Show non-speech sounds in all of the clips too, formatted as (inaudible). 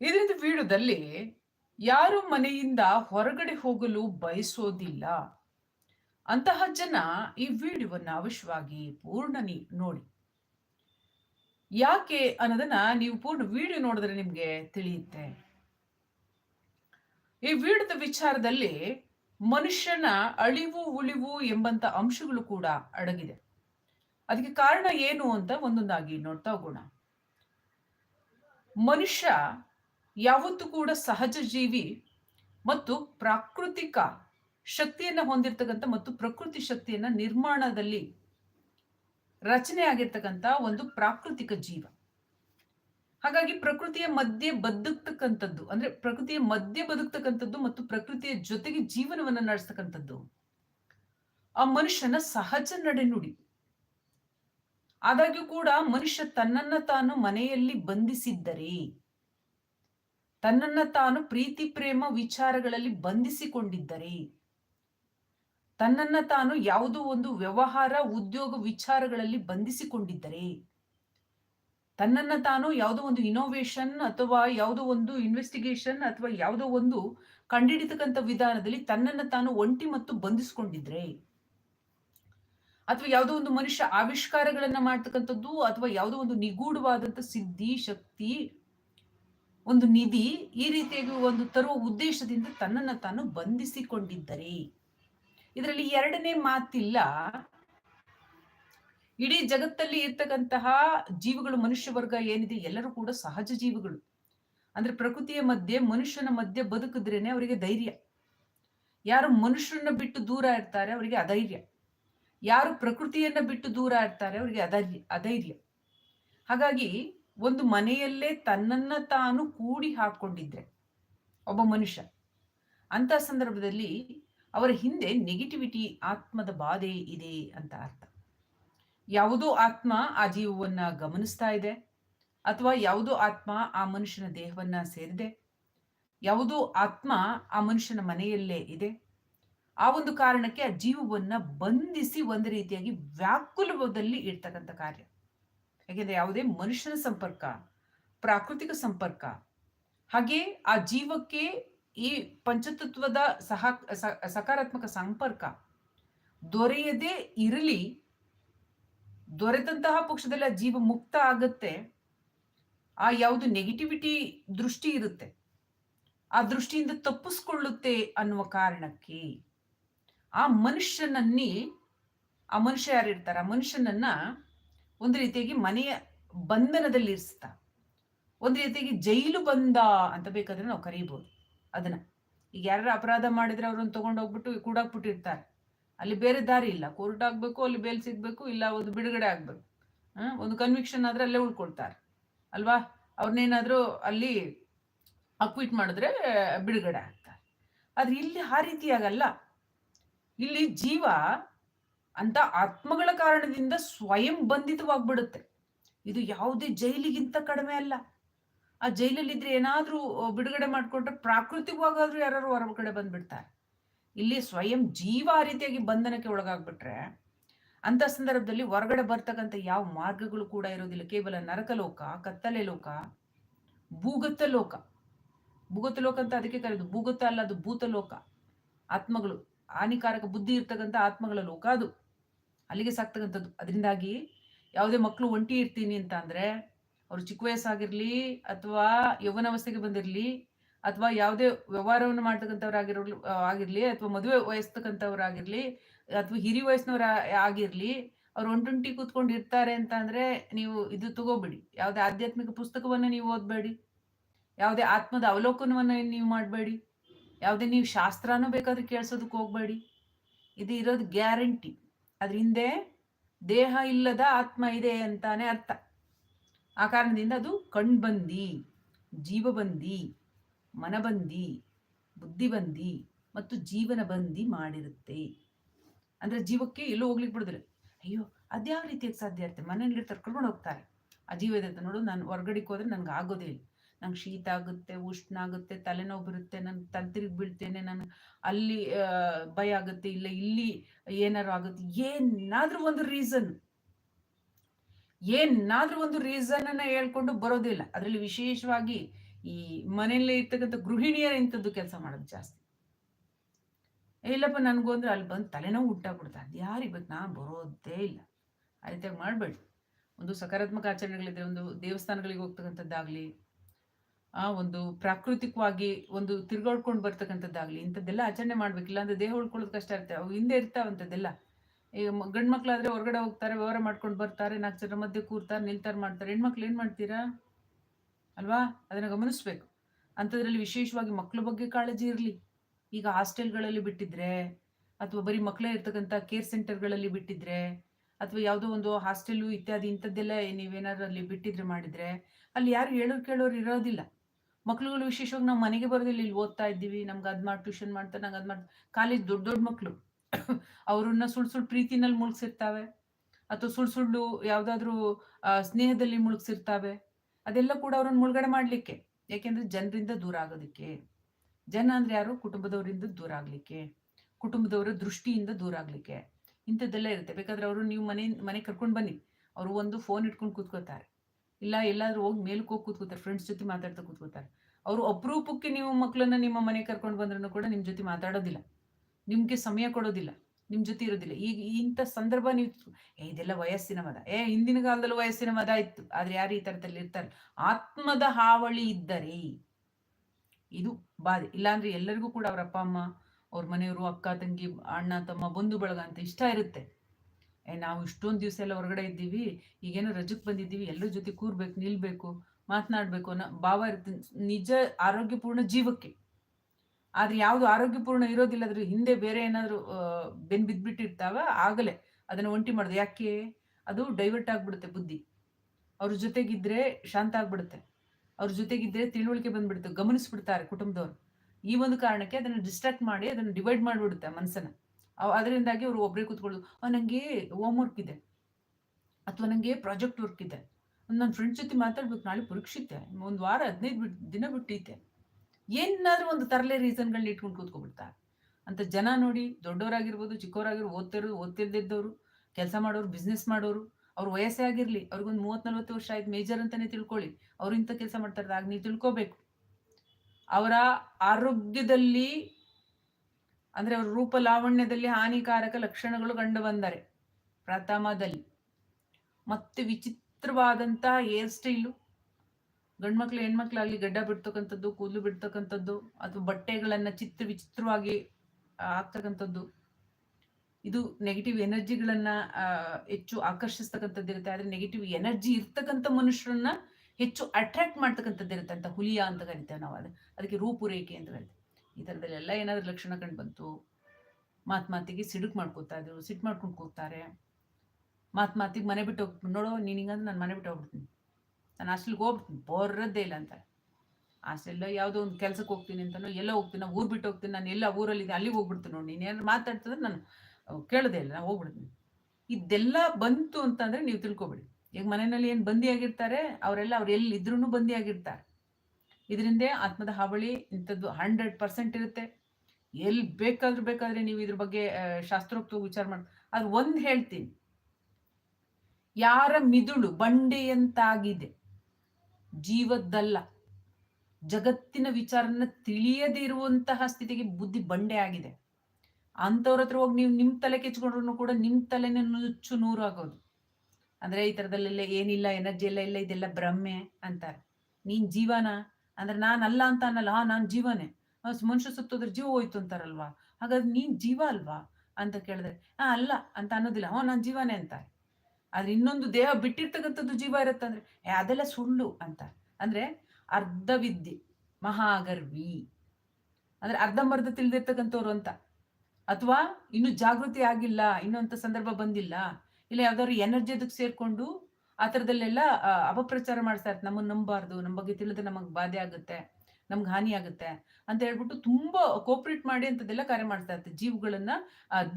ಇದರಿಂದ ವೀಡಿಯೋದಲ್ಲಿ ಯಾರು ಮನೆಯಿಂದ ಹೊರಗಡೆ ಹೋಗಲು ಬಯಸೋದಿಲ್ಲ. ಅಂತಹ ಜನ ಈ ವಿಡಿಯೋವನ್ನು ಅವಶ್ಯವಾಗಿ ಪೂರ್ಣ ನೋಡಿ. ಯಾಕೆ ಅನ್ನೋದನ್ನ ನೀವು ಪೂರ್ಣ ವಿಡಿಯೋ ನೋಡಿದ್ರೆ ನಿಮಗೆ ತಿಳಿಯುತ್ತೆ. ಈ ವಿಡಿಯೋದ ವಿಚಾರದಲ್ಲಿ ಮನುಷ್ಯನ ಅಳಿವು, ಉಳಿವು ಎಂಬಂತ ಅಂಶಗಳು ಕೂಡ ಅಡಗಿದೆ. ಅದಕ್ಕೆ ಕಾರಣ ಏನು ಅಂತ ಒಂದೊಂದಾಗಿ ನೋಡ್ತಾ ಹೋಗೋಣ. ಮನುಷ್ಯ ಯಾವತ್ತೂ ಕೂಡ ಸಹಜ ಜೀವಿ ಮತ್ತು ಪ್ರಾಕೃತಿಕ ಶಕ್ತಿಯನ್ನ ಹೊಂದಿರತಕ್ಕಂಥ ಮತ್ತು ಪ್ರಕೃತಿ ಶಕ್ತಿಯನ್ನ ನಿರ್ಮಾಣದಲ್ಲಿ ರಚನೆ ಆಗಿರ್ತಕ್ಕಂಥ ಒಂದು ಪ್ರಾಕೃತಿಕ ಜೀವ. ಹಾಗಾಗಿ ಪ್ರಕೃತಿಯ ಮಧ್ಯೆ ಬದುಕ್ತಕ್ಕಂಥದ್ದು, ಅಂದ್ರೆ ಪ್ರಕೃತಿಯ ಮಧ್ಯೆ ಬದುಕ್ತಕ್ಕಂಥದ್ದು ಮತ್ತು ಪ್ರಕೃತಿಯ ಜೊತೆಗೆ ಜೀವನವನ್ನ ನಡೆಸ್ತಕ್ಕಂಥದ್ದು, ಆ ಮನುಷ್ಯನ ಸಹಜ ನಡೆನುಡಿ. ಆದಾಗ್ಯೂ ಕೂಡ ಮನುಷ್ಯ ತನ್ನನ್ನ ತಾನು ಮನೆಯಲ್ಲಿ ಬಂಧಿಸಿದ್ದರೆ ತನ್ನನ್ನ ತಾನು ಪ್ರೀತಿ, ಪ್ರೇಮ ವಿಚಾರಗಳಲ್ಲಿ ಬಂಧಿಸಿಕೊಂಡಿದ್ದರೆ, ತನ್ನನ್ನ ತಾನು ಯಾವುದೋ ಒಂದು ವ್ಯವಹಾರ, ಉದ್ಯೋಗ ವಿಚಾರಗಳಲ್ಲಿ ಬಂಧಿಸಿಕೊಂಡಿದ್ದರೆ, ತನ್ನನ್ನ ತಾನು ಯಾವುದೋ ಒಂದು ಇನೋವೇಷನ್ ಅಥವಾ ಯಾವುದೋ ಒಂದು ಇನ್ವೆಸ್ಟಿಗೇಷನ್ ಅಥವಾ ಯಾವುದೋ ಒಂದು ಕಂಡಿಡಿತಕ್ಕಂಥ ವಿಧಾನದಲ್ಲಿ ತನ್ನನ್ನ ತಾನು ಒಂಟಿ ಮತ್ತು ಬಂಧಿಸಿಕೊಂಡಿದ್ರೆ, ಅಥವಾ ಯಾವುದೋ ಒಂದು ಮನುಷ್ಯ ಆವಿಷ್ಕಾರಗಳನ್ನ ಮಾಡ್ತಕ್ಕಂಥದ್ದು ಅಥವಾ ಯಾವುದೋ ಒಂದು ನಿಗೂಢವಾದಂಥ ಸಿದ್ಧಿ, ಶಕ್ತಿ ಒಂದು ನಿಧಿ ಈ ರೀತಿಯಾಗಿ ಒಂದು ತರುವ ಉದ್ದೇಶದಿಂದ ತನ್ನನ್ನು ತಾನು ಬಂಧಿಸಿಕೊಂಡಿದ್ದರೆ. ಇದರಲ್ಲಿ ಎರಡನೇ ಮಾತಿಲ್ಲ. ಇಡೀ ಜಗತ್ತಲ್ಲಿ ಇರ್ತಕ್ಕಂತಹ ಜೀವಿಗಳು, ಮನುಷ್ಯ ವರ್ಗ ಏನಿದೆ, ಎಲ್ಲರೂ ಕೂಡ ಸಹಜ ಜೀವಿಗಳು. ಅಂದ್ರೆ ಪ್ರಕೃತಿಯ ಮಧ್ಯೆ, ಮನುಷ್ಯನ ಮಧ್ಯೆ ಬದುಕಿದ್ರೇನೆ ಅವರಿಗೆ ಧೈರ್ಯ. ಯಾರು ಮನುಷ್ಯರನ್ನ ಬಿಟ್ಟು ದೂರ ಇರ್ತಾರೆ, ಅವರಿಗೆ ಅಧೈರ್ಯ. ಯಾರು ಪ್ರಕೃತಿಯನ್ನ ಬಿಟ್ಟು ದೂರ ಇರ್ತಾರೆ, ಅವರಿಗೆ ಅಧೈರ್ಯ ಅಧೈರ್ಯ. ಹಾಗಾಗಿ ಒಂದು ಮನೆಯಲ್ಲೇ ತನ್ನನ್ನ ತಾನು ಕೂಡಿ ಹಾಕೊಂಡಿದ್ರೆ ಒಬ್ಬ ಮನುಷ್ಯ. ಅಂತ ಸಂದರ್ಭದಲ್ಲಿ ಅವರ ಹಿಂದೆ ನೆಗೆಟಿವಿಟಿ ಆತ್ಮದ ಬಾಧೆ ಇದೆ ಅಂತ ಅರ್ಥ. ಯಾವುದೋ ಆತ್ಮ ಆ ಜೀವವನ್ನ ಗಮನಿಸ್ತಾ ಇದೆ ಅಥವಾ ಯಾವುದೋ ಆತ್ಮ ಆ ಮನುಷ್ಯನ ದೇಹವನ್ನ ಸೇರಿದೆ. ಯಾವುದೋ ಆತ್ಮ ಆ ಮನುಷ್ಯನ ಮನೆಯಲ್ಲೇ ಇದೆ. ಆ ಒಂದು ಕಾರಣಕ್ಕೆ ಆ ಜೀವವನ್ನ ಬಂಧಿಸಿ ಒಂದು ರೀತಿಯಾಗಿ ವ್ಯಾಕುಲದಲ್ಲಿ ಇರ್ತಕ್ಕಂಥ ಕಾರ್ಯ. ಯಾಕೆಂದ್ರೆ ಯಾವುದೇ ಮನುಷ್ಯನ ಸಂಪರ್ಕ, ಪ್ರಾಕೃತಿಕ ಸಂಪರ್ಕ, ಹಾಗೆ ಆ ಜೀವಕ್ಕೆ ಈ ಪಂಚತತ್ವದ ಸಹ ಸಕಾರಾತ್ಮಕ ಸಂಪರ್ಕ ದೊರೆಯದೇ ಇರಲಿ, ದೊರೆತಂತಹ ಪಕ್ಷದಲ್ಲಿ ಆ ಜೀವ ಮುಕ್ತ ಆಗತ್ತೆ, ಆ ಯಾವುದು ನೆಗೆಟಿವಿಟಿ ದೃಷ್ಟಿ ಇರುತ್ತೆ, ಆ ದೃಷ್ಟಿಯಿಂದ ತಪ್ಪಿಸ್ಕೊಳ್ಳುತ್ತೆ ಅನ್ನುವ ಕಾರಣಕ್ಕೆ ಆ ಮನುಷ್ಯನನ್ನಿ, ಆ ಮನುಷ್ಯ ಯಾರಿರ್ತಾರೆ? ಆ ಮನುಷ್ಯನನ್ನ ಒಂದು ರೀತಿಯಾಗಿ ಮನೆಯ ಬಂಧನದಲ್ಲಿ ಇರಿಸ್ತಾ. ಒಂದು ರೀತಿಯಾಗಿ ಜೈಲು ಬಂದ ಅಂತ ಬೇಕಾದ್ರೆ ನಾವು ಕರೀಬಹುದು ಅದನ್ನ. ಈಗ ಯಾರು ಅಪರಾಧ ಮಾಡಿದ್ರೆ ಅವ್ರನ್ನ ತಗೊಂಡೋಗ್ಬಿಟ್ಟು ಕೂಡಾಕ್ಬಿಟ್ಟಿರ್ತಾರೆ. ಅಲ್ಲಿ ಬೇರೆ ದಾರಿ ಇಲ್ಲ. ಕೋರ್ಟ್ ಆಗ್ಬೇಕು, ಅಲ್ಲಿ ಬೇಲ್ ಸಿಗ್ಬೇಕು, ಇಲ್ಲ ಒಂದು ಬಿಡುಗಡೆ ಆಗ್ಬೇಕು. ಒಂದು ಕನ್ವಿಕ್ಷನ್ ಆದ್ರೆ ಅಲ್ಲೇ ಉಳ್ಕೊಳ್ತಾರೆ. ಅಲ್ವಾ? ಅವ್ರನ್ನೇನಾದ್ರೂ ಅಲ್ಲಿ ಅಕ್ವಿಟ್ ಮಾಡಿದ್ರೆ ಬಿಡುಗಡೆ ಆಗ್ತಾರೆ. ಆದ್ರೆ ಇಲ್ಲಿ ಆ ರೀತಿಯಾಗಲ್ಲ. ಇಲ್ಲಿ ಜೀವ ಅಂತ ಆತ್ಮಗಳ ಕಾರಣದಿಂದ ಸ್ವಯಂ ಬಂಧಿತವಾಗ್ಬಿಡುತ್ತೆ. ಇದು ಯಾವುದೇ ಜೈಲಿಗಿಂತ ಕಡಿಮೆ ಅಲ್ಲ. ಆ ಜೈಲಲ್ಲಿ ಇದ್ರೆ ಏನಾದ್ರೂ ಬಿಡುಗಡೆ ಮಾಡ್ಕೊಂಡ್ರೆ ಪ್ರಾಕೃತಿಕವಾಗಾದ್ರೂ ಯಾರು ಹೊರಗಡೆ ಬಂದ್ಬಿಡ್ತಾರೆ. ಇಲ್ಲಿ ಸ್ವಯಂ ಜೀವ ಆ ರೀತಿಯಾಗಿ ಬಂಧನಕ್ಕೆ ಒಳಗಾಗ್ಬಿಟ್ರೆ, ಅಂತ ಸಂದರ್ಭದಲ್ಲಿ ಹೊರಗಡೆ ಬರ್ತಕ್ಕಂಥ ಯಾವ ಮಾರ್ಗಗಳು ಕೂಡ ಇರೋದಿಲ್ಲ. ಕೇವಲ ನರಕಲೋಕ ಕತ್ತಲೆ ಲೋಕ, ಭೂಗತ ಲೋಕ. ಭೂಗತ ಲೋಕ ಅಂತ ಅದಕ್ಕೆ ಕರೆಯೋದು. ಭೂಗತ ಅಲ್ಲ ಅದು ಭೂತ ಲೋಕ. ಆತ್ಮಗಳು, ಹಾನಿಕಾರಕ ಬುದ್ಧಿ ಇರ್ತಕ್ಕಂಥ ಆತ್ಮಗಳ ಲೋಕ ಅದು. ಅಲ್ಲಿಗೆ ಸಾಕ್ತಕ್ಕಂಥದ್ದು. ಅದರಿಂದಾಗಿ ಯಾವುದೇ ಮಕ್ಕಳು ಒಂಟಿ ಇರ್ತೀನಿ ಅಂತ ಅಂದ್ರೆ ಅವ್ರು ಚಿಕ್ಕ ವಯಸ್ಸಾಗಿರ್ಲಿ ಅಥವಾ ಯೌವನಾವಸ್ಥೆಗೆ ಬಂದಿರಲಿ ಅಥವಾ ಯಾವುದೇ ವ್ಯವಹಾರವನ್ನು ಮಾಡ್ತಕ್ಕಂಥವ್ರಾಗಿರೋ ಆಗಿರ್ಲಿ ಅಥವಾ ಮದುವೆ ವಯಸ್ತಕ್ಕಂಥವ್ರಾಗಿರ್ಲಿ ಅಥವಾ ಹಿರಿಯ ವಯಸ್ಸಿನವ್ರ ಆಗಿರ್ಲಿ ಅವ್ರು ಒಂಟೊಂಟಿ ಕೂತ್ಕೊಂಡು ಇರ್ತಾರೆ ಅಂತ ಅಂದ್ರೆ ನೀವು ಇದು ತಗೋಬೇಡಿ. ಯಾವುದೇ ಆಧ್ಯಾತ್ಮಿಕ ಪುಸ್ತಕವನ್ನ ನೀವು ಓದಬೇಡಿ. ಯಾವುದೇ ಆತ್ಮದ ಅವಲೋಕನವನ್ನ ನೀವು ಮಾಡಬೇಡಿ. ಯಾವುದೇ ನೀವು ಶಾಸ್ತ್ರನೂ ಬೇಕಾದ್ರೆ ಕೇಳಿಸೋದಕ್ಕೆ ಹೋಗ್ಬೇಡಿ. ಇದು ಇರೋದು ಗ್ಯಾರಂಟಿ. ಅದ್ರ ಹಿಂದೆ ದೇಹ ಇಲ್ಲದ ಆತ್ಮ ಇದೆ ಅಂತಾನೆ ಅರ್ಥ. ಆ ಕಾರಣದಿಂದ ಅದು ಕಣ್ಬಂದಿ, ಜೀವಬಂದಿ, ಮನಬಂದಿ, ಬುದ್ಧಿಬಂದಿ ಮತ್ತು ಜೀವನ ಬಂದಿ ಮಾಡಿರುತ್ತೆ. ಅಂದ್ರೆ ಜೀವಕ್ಕೆ ಎಲ್ಲೋ ಹೋಗ್ಲಿಕ್ಕೆ ಬಿಡುದಿಲ್ಲ. ಅಯ್ಯೋ, ಅದ್ಯಾವ ರೀತಿಯಾಗಿ ಸಾಧ್ಯ ಇರುತ್ತೆ? ಮನೆಯಲ್ಲಿ ಕರ್ಕೊಂಡು ಹೋಗ್ತಾರೆ. ಆ ಜೀವ ಇದೆ ನೋಡು, ನಾನು ಹೊರಗಡೆಗೆ ಹೋದ್ರೆ ನನ್ಗೆ ಆಗೋದೇ ಇಲ್ಲ. ನಂಗೆ ಶೀತ ಆಗುತ್ತೆ, ಉಷ್ಣ ಆಗುತ್ತೆ, ತಲೆನೋವು ಬರುತ್ತೆ, ನಾನು ತಂತ್ರಿಗೆ ಬೀಳ್ತೇನೆ, ನಾನು ಅಲ್ಲಿ ಭಯ ಆಗುತ್ತೆ, ಇಲ್ಲ ಇಲ್ಲಿ ಏನಾರು ಆಗುತ್ತೆ, ಏನಾದ್ರೂ ಒಂದು ರೀಸನ್ ಏನಾದ್ರೂ ಒಂದು ರೀಸನ್ ಅನ್ನ ಹೇಳ್ಕೊಂಡು ಬರೋದಿಲ್ಲ ಅದರಲ್ಲಿ ವಿಶೇಷವಾಗಿ ಈ ಮನೆಯಲ್ಲೇ ಇರ್ತಕ್ಕಂಥ ಗೃಹಿಣಿಯರ ಇಂಥದ್ದು ಕೆಲಸ ಮಾಡೋದು ಜಾಸ್ತಿ. ಇಲ್ಲಪ್ಪ, ನನಗೂ ಅಂದ್ರೆ ಅಲ್ಲಿ ಬಂದು ತಲೆನೋವು ಉಂಟಾಗ್ಬಿಡುತ್ತೆ ಅದು ಯಾರಿಗೆ ಬೇಕು? ನಾನು ಬರೋದೇ ಇಲ್ಲ. ಆ ರೀತಿಯಾಗಿ ಮಾಡಬೇಡಿ. ಒಂದು ಸಕಾರಾತ್ಮಕ ಆಚರಣೆಗಳಿದ್ರೆ, ಒಂದು ದೇವಸ್ಥಾನಗಳಿಗೆ ಹೋಗ್ತಕ್ಕಂಥದ್ದಾಗಲಿ ಆ ಒಂದು ಪ್ರಾಕೃತಿಕವಾಗಿ ಒಂದು ತಿರ್ಗಾಡ್ಕೊಂಡು ಬರ್ತಕ್ಕಂಥದ್ದಾಗಲಿ, ಇಂಥದ್ದೆಲ್ಲ ಆಚರಣೆ ಮಾಡ್ಬೇಕಿಲ್ಲ, ಅಂದ್ರೆ ದೇಹ ಉಳ್ಕೊಳ್ಳೋದು ಕಷ್ಟ ಇರುತ್ತೆ, ಅವು ಹಿಂದೆ ಇರ್ತಾವಂಥದ್ದೆಲ್ಲ. ಈಗ ಗಂಡು ಮಕ್ಕಳಾದ್ರೆ ಹೊರಗಡೆ ಹೋಗ್ತಾರೆ, ವ್ಯವಹಾರ ಮಾಡ್ಕೊಂಡು ಬರ್ತಾರೆ, ನಾಲ್ಕು ಜನ ಮಧ್ಯೆ ಕೂರ್ತಾರೆ, ನಿಲ್ತಾರೆ, ಮಾಡ್ತಾರೆ. ಹೆಣ್ಮಕ್ಳು ಏನು ಮಾಡ್ತೀರಾ? ಅಲ್ವಾ? ಅದನ್ನು ಗಮನಿಸ್ಬೇಕು. ಅಂಥದ್ರಲ್ಲಿ ವಿಶೇಷವಾಗಿ ಮಕ್ಕಳ ಬಗ್ಗೆ ಕಾಳಜಿ ಇರಲಿ. ಈಗ ಹಾಸ್ಟೆಲ್ಗಳಲ್ಲಿ ಬಿಟ್ಟಿದ್ರೆ, ಅಥವಾ ಬರೀ ಮಕ್ಕಳೇ ಇರ್ತಕ್ಕಂಥ ಕೇರ್ ಸೆಂಟರ್ಗಳಲ್ಲಿ ಬಿಟ್ಟಿದ್ರೆ, ಅಥವಾ ಯಾವುದೋ ಒಂದು ಹಾಸ್ಟೆಲು ಇತ್ಯಾದಿ ಇಂಥದ್ದೆಲ್ಲ ನೀವೇನಾದ್ರು ಅಲ್ಲಿ ಬಿಟ್ಟಿದ್ರೆ ಮಾಡಿದ್ರೆ, ಅಲ್ಲಿ ಯಾರು ಹೇಳೋರು ಕೇಳೋರು ಇರೋದಿಲ್ಲ. ಮಕ್ಳುಗಳು ವಿಶೇಷವಾಗಿ ನಾವು ಮನೆಗೆ ಬರೋದಿಲ್ಲ, ಇಲ್ಲಿ ಓದ್ತಾ ಇದ್ದೀವಿ, ನಮ್ಗೆ ಅದು ಮಾಡಿ ಟ್ಯೂಷನ್ ಮಾಡ್ತಾರೆ, ನಂಗೆ ಅದು ಮಾಡಿ, ಕಾಲೇಜ್ ದೊಡ್ಡ ದೊಡ್ಡ ಮಕ್ಕಳು (coughs) ಅವ್ರನ್ನ ಸುಳ್ಳು ಸುಳ್ಳು ಪ್ರೀತಿನಲ್ಲಿ ಮುಳುಗ್ಸಿರ್ತಾವೆ. ಅಥವಾ ಸುಳ್ಳು ಸುಳ್ಳು ಯಾವುದಾದ್ರೂ ಸ್ನೇಹದಲ್ಲಿ ಮುಳುಗ್ಸಿರ್ತಾವೆ. ಅದೆಲ್ಲ ಕೂಡ ಅವ್ರನ್ನ ಮುಳುಗಡೆ ಮಾಡಲಿಕ್ಕೆ. ಯಾಕೆಂದ್ರೆ ಜನರಿಂದ ದೂರ ಆಗೋದಕ್ಕೆ. ಜನ ಅಂದ್ರೆ ಯಾರು? ಕುಟುಂಬದವರಿಂದ ದೂರ ಆಗ್ಲಿಕ್ಕೆ. ಕುಟುಂಬದವರ ದೃಷ್ಟಿಯಿಂದ ದೂರ ಆಗ್ಲಿಕ್ಕೆ. ಇಂಥದ್ದೆಲ್ಲ ಇರುತ್ತೆ. ಬೇಕಾದ್ರೆ ಅವರು ನೀವು ಮನೆ ಮನೆ ಕರ್ಕೊಂಡು ಬನ್ನಿ. ಅವರು ಒಂದು ಫೋನ್ ಇಟ್ಕೊಂಡು ಕೂತ್ಕೋತಾರೆ ಇಲ್ಲ, ಎಲ್ಲಾದ್ರೂ ಹೋಗಿ ಮೇಲಕ್ಕೆ ಹೋಗಿ ಕೂತ್ಕೋತಾರೆ ಫ್ರೆಂಡ್ಸ್ ಜೊತೆ ಮಾತಾಡ್ತಾ ಕೂತ್ಕೋತಾರೆ. ಅವರು ಅಪರೂಪಕ್ಕೆ ನೀವು ಮಕ್ಕಳನ್ನ ನಿಮ್ಮ ಮನೆಗೆ ಕರ್ಕೊಂಡು ಬಂದ್ರೂ ಕೂಡ ನಿಮ್ಮ ಜೊತೆ ಮಾತಾಡೋದಿಲ್ಲ. ನಿಮಗೆ ಸಮಯ ಕೊಡೋದಿಲ್ಲ ನಿಮ್ಮ ಜೊತೆ ಇರೋದಿಲ್ಲ. ಈಗ ಇಂಥ ಸಂದರ್ಭ ನೀವು ಏ, ಇದೆಲ್ಲ ವಯಸ್ಸಿನ ಮದ. ಏ, ಹಿಂದಿನ ಕಾಲದಲ್ಲೂ ವಯಸ್ಸಿನ ಮದ ಇತ್ತು, ಆದ್ರೆ ಯಾರು ಈ ತರದಲ್ಲಿ ಇರ್ತಾರೆ? ಆತ್ಮದ ಹಾವಳಿ ಇದ್ದರೆ ಇದು ಬಾಧೆ. ಇಲ್ಲಾಂದ್ರೆ ಎಲ್ಲರಿಗೂ ಕೂಡ ಅವ್ರ ಅಪ್ಪ, ಅಮ್ಮ, ಅವ್ರ ಮನೆಯವರು, ಅಕ್ಕ, ತಂಗಿ, ಅಣ್ಣ, ತಮ್ಮ ಬಂಧು ಬಳಗ ಅಂತ ಇಷ್ಟ ಇರುತ್ತೆ. ನಾವು ಇಷ್ಟೊಂದು ದಿವಸ ಎಲ್ಲ ಹೊರಗಡೆ ಇದ್ದೀವಿ, ಈಗೇನೋ ರಜಕ್ಕೆ ಬಂದಿದ್ದೀವಿ, ಎಲ್ಲರ ಜೊತೆ ಕೂರ್ಬೇಕು, ನಿಲ್ಬೇಕು, ಮಾತನಾಡ್ಬೇಕು ಅನ್ನೋ ಭಾವ ಇರುತ್ತೆ ನಿಜ ಆರೋಗ್ಯಪೂರ್ಣ ಜೀವಕ್ಕೆ. ಆದ್ರೆ ಯಾವುದು ಆರೋಗ್ಯಪೂರ್ಣ ಇರೋದಿಲ್ಲ ಅದ್ರ ಹಿಂದೆ ಬೇರೆ ಏನಾದ್ರು ಬೆನ್ ಬಿದ್ಬಿಟ್ಟಿರ್ತಾವ, ಆಗಲೇ ಅದನ್ನ ಒಂಟಿ ಮಾಡೋದು. ಯಾಕೆ? ಅದು ಡೈವರ್ಟ್ ಆಗ್ಬಿಡುತ್ತೆ ಬುದ್ಧಿ. ಅವ್ರ ಜೊತೆಗಿದ್ರೆ ಶಾಂತ ಆಗ್ಬಿಡುತ್ತೆ. ಅವ್ರ ಜೊತೆಗಿದ್ರೆ ತಿಳುವಳಿಕೆ ಬಂದ್ಬಿಡುತ್ತೆ, ಗಮನಿಸ್ಬಿಡ್ತಾರೆ ಕುಟುಂಬದವ್ರು. ಈ ಒಂದು ಕಾರಣಕ್ಕೆ ಅದನ್ನು ಡಿಸ್ಟ್ರಾಕ್ಟ್ ಮಾಡಿ, ಅದನ್ನು ಡಿವೈಡ್ ಮಾಡಿಬಿಡುತ್ತೆ ಮನಸ್ಸನ್ನ ಅದರಿಂದಾಗಿ ಅವರು ಒಬ್ಬರೇ ಕೂತ್ಕೊಳ್ಳೋದು. ನನಗೆ ಹೋಮ್ ವರ್ಕ್ ಇದೆ. ಅಥವಾ ನನಗೆ ಪ್ರಾಜೆಕ್ಟ್ ವರ್ಕ್ ಇದೆ. ನನ್ನ ಫ್ರೆಂಡ್ಸ್ ಜೊತೆ ಮಾತಾಡ್ಬೇಕು, ನಾಳೆ ಪರೀಕ್ಷಿತೆ. ಒಂದು ವಾರ ಹದಿನೈದು ಬಿಟ್ಟು ದಿನ ಬಿಟ್ಟೈತೆ. ಏನಾದರೂ ಒಂದು ತರಲೆ ರೀಸನ್ಗಳನ್ನ ಇಟ್ಕೊಂಡು ಕೂತ್ಕೊಬಿಡ್ತಾರೆ ಅಂತ ಜನ ನೋಡಿ, ದೊಡ್ಡವರಾಗಿರ್ಬೋದು, ಚಿಕ್ಕವರಾಗಿರ್ಬೋದು, ಓದ್ತಿರೋದು ಓದ್ತಿರ್ದಿದ್ದವರು ಕೆಲಸ ಮಾಡೋರು ಬಿಸ್ನೆಸ್ ಮಾಡೋರು, ಅವ್ರ ವಯಸ್ಸೇ ಆಗಿರಲಿ, ಅವ್ರಿಗೊಂದು ಮೂವತ್ತು ನಲ್ವತ್ತು ವರ್ಷ ಆಯ್ತು ಮೇಜರ್ ಅಂತಲೇ ತಿಳ್ಕೊಳ್ಳಿ. ಅವ್ರು ಇಂಥ ಕೆಲಸ ಮಾಡ್ತಾರೆ ಆಗ ನೀವು ತಿಳ್ಕೊಬೇಕು. ಅವರ ಆರೋಗ್ಯದಲ್ಲಿ ಅಂದ್ರೆ ಅವರ ರೂಪ ಲಾವಣ್ಯದಲ್ಲಿ ಹಾನಿಕಾರಕ ಲಕ್ಷಣಗಳು ಕಂಡು ಬಂದರೆ ಪ್ರಥಮದಲ್ಲಿ. ಮತ್ತೆ ವಿಚಿತ್ರವಾದಂತಹ ಹೇರ್ ಸ್ಟೈಲು. ಗಂಡ್ಮಕ್ಳು ಅಲ್ಲಿ ಗಡ್ಡ ಬಿಡ್ತಕ್ಕಂಥದ್ದು, ಕೂದಲು ಬಿಡ್ತಕ್ಕಂಥದ್ದು, ಅಥವಾ ಬಟ್ಟೆಗಳನ್ನು ಚಿತ್ರ ವಿಚಿತ್ರವಾಗಿ ಹಾಕ್ತಕ್ಕಂಥದ್ದು. ಇದು ನೆಗೆಟಿವ್ ಎನರ್ಜಿಗಳನ್ನ ಹೆಚ್ಚು ಆಕರ್ಷಿಸ್ತಕ್ಕಂಥದ್ದು ಇರುತ್ತೆ. ಆದ್ರೆ ನೆಗೆಟಿವ್ ಎನರ್ಜಿ ಇರ್ತಕ್ಕಂಥ ಮನುಷ್ಯರನ್ನ ಹೆಚ್ಚು ಅಟ್ರಾಕ್ಟ್ ಮಾಡ್ತಕ್ಕಂಥದ್ದು ಇರುತ್ತೆ ಅಂತ ಹುಲಿಯ ಅಂತ ಕರಿತೇವೆ ನಾವು ಅದು ಅದಕ್ಕೆ ರೂಪುರೇಖೆ ಅಂತ ಕರಿತೇವೆ. ಈ ಥರದಲ್ಲೆಲ್ಲ ಏನಾದರೂ ಲಕ್ಷಣ ಕಂಡು ಬಂತು. ಮಾತು ಮಾತಿಗೆ ಸಿಡುಕ್ ಮಾಡ್ಕೋತಾ ಇದ್ರು ಸಿಟ್ಟು ಮಾಡ್ಕೊಂಡು ಕೂಗ್ತಾರೆ. ಮಾತು ಮಾತಿಗೆ ಮನೆ ಬಿಟ್ಟು ಹೋಗ್ಬಿಟ್ಟು ನೋಡೋ, ನೀನು ಹಿಂಗಂದ್ರೆ ನಾನು ಮನೆ ಬಿಟ್ಟು ಹೋಗ್ಬಿಡ್ತೀನಿ. ನಾನು ಹಾಸ್ಟೆಲ್ಗೆ ಹೋಗ್ಬಿಡ್ತೀನಿ ಬರೋದೇ ಇಲ್ಲ ಅಂತ. ಹಾಸ್ಟೆಲ್ಲ ಯಾವುದೋ ಒಂದು ಕೆಲಸಕ್ಕೆ ಹೋಗ್ತೀನಿ ಅಂತನೋ, ಎಲ್ಲ ಹೋಗ್ತೀನಿ, ನಾನು ಊರು ಬಿಟ್ಟು ಹೋಗ್ತೀನಿ, ನಾನು ಎಲ್ಲ ಊರಲ್ಲಿ ಅಲ್ಲಿಗೆ ಹೋಗ್ಬಿಡ್ತೀನಿ ನೋಡಿ ನೀನು. ಏನಾದ್ರು ಮಾತಾಡ್ತದ್ರೆ ನಾನು ಕೇಳೋದೇ ಇಲ್ಲ, ನಾನು ಹೋಗ್ಬಿಡ್ತೀನಿ. ಇದೆಲ್ಲ ಬಂತು ಅಂತಂದರೆ ನೀವು ತಿಳ್ಕೊಬೇಡಿ. ಈಗ ಮನೆಯಲ್ಲಿ ಏನು ಬಂದಿ ಆಗಿರ್ತಾರೆ ಅವರೆಲ್ಲ ಅವ್ರು ಎಲ್ಲಿದ್ರೂ ಬಂದಿ ಆಗಿರ್ತಾರೆ ಇದರಿಂದ ಆತ್ಮದ ಹಾವಳಿ ಇಂಥದ್ದು ಹಂಡ್ರೆಡ್ ಪರ್ಸೆಂಟ್ ಇರುತ್ತೆ. ಎಲ್ಲಿ ಬೇಕಾದ್ರೂ ಬೇಕಾದ್ರೆ ನೀವು ಇದ್ರ ಬಗ್ಗೆ ಶಾಸ್ತ್ರೋಕ್ತ ವಿಚಾರ ಮಾಡಿ ಅದು ಒಂದು ಹೇಳ್ತೀನಿ. ಯಾರ ಮಿದುಳು ಬಂಡೆಯಂತಾಗಿದೆ? ಜೀವದ್ದಲ್ಲ. ಜಗತ್ತಿನ ವಿಚಾರನ ತಿಳಿಯದಿರುವಂತಹ ಸ್ಥಿತಿಗೆ ಬುದ್ಧಿ ಬಂಡೆ ಆಗಿದೆ. ಅಂಥವ್ರ ಹತ್ರ ಹೋಗಿ ನೀವು ನಿಮ್ಮ ತಲೆ ಕೆಚ್ಕೊಂಡ್ರು ಕೂಡ ನಿಮ್ಮ ತಲೆನೇ ನುಚ್ಚು ನೂರು ಆಗೋದು. ಅಂದ್ರೆ ಈ ಥರದಲ್ಲೆಲ್ಲ ಏನಿಲ್ಲ, ಎನರ್ಜಿ ಎಲ್ಲ ಇಲ್ಲ, ಇದೆಲ್ಲ ಭ್ರಮೆ ಅಂತಾರೆ. ನೀನ್ ಜೀವನ ಅಂದ್ರೆ ನಾನು ಅಲ್ಲ ಅಂತ ಅನ್ನಲ್ಲ ಹಾ ನಾನು ಜೀವನೇ. ಮನುಷ್ಯ ಸುತ್ತೋದ್ರೆ ಜೀವ ಹೋಯ್ತು ಅಂತಾರಲ್ವಾ? ಹಾಗಾದ್ರೆ ನೀನ್ ಜೀವ ಅಲ್ವಾ? ಅಂತ ಕೇಳಿದ್ರೆ ಹಾ ಅಲ್ಲ ಅಂತ ಅನ್ನೋದಿಲ್ಲ. ಹೋ ನಾನು ಜೀವನೇ ಅಂತ ಆದ್ರೆ ಇನ್ನೊಂದು ದೇಹ ಬಿಟ್ಟಿರ್ತಕ್ಕಂಥದ್ದು ಜೀವ ಇರುತ್ತಂದ್ರೆ ಅದೆಲ್ಲ ಸುಳ್ಳು ಅಂತ. ಅಂದ್ರೆ ಅರ್ಧ ವಿದ್ಯೆ ಮಹಾಗರ್ವಿ. ಅಂದ್ರೆ ಅರ್ಧಂಬರ್ಧ ತಿಳಿದಿರ್ತಕ್ಕಂಥವ್ರು ಅಂತ. ಅಥವಾ ಇನ್ನು ಜಾಗೃತಿ ಆಗಿಲ್ಲ, ಇನ್ನೊಂಥ ಸಂದರ್ಭ ಬಂದಿಲ್ಲ. ಇಲ್ಲ ಯಾವ್ದಾದ್ರು ಎನರ್ಜಿ ಅದಕ್ಕೆ ಸೇರ್ಕೊಂಡು ಆ ಥರದಲ್ಲೆಲ್ಲ ಅಪಪ್ರಚಾರ ಮಾಡ್ತಾ ಇರ್ತಾರೆ ನಮ್ಮನ್ನು ನಂಬಾರ್ದು ನಮ್ಮ ಬಗ್ಗೆ ತಿಳಿದ್ರೆ ನಮಗೆ ಬಾಧೆ ಆಗುತ್ತೆ, ನಮ್ಗೆ ಹಾನಿ ಆಗುತ್ತೆ ಅಂತ ಹೇಳ್ಬಿಟ್ಟು ತುಂಬಾ ಕೋಪರೇಟ್ ಮಾಡಿ ಅಂತದೆಲ್ಲ ಕಾರ್ಯ ಮಾಡ್ತಾ ಇರ್ತದೆ ಜೀವಗಳನ್ನ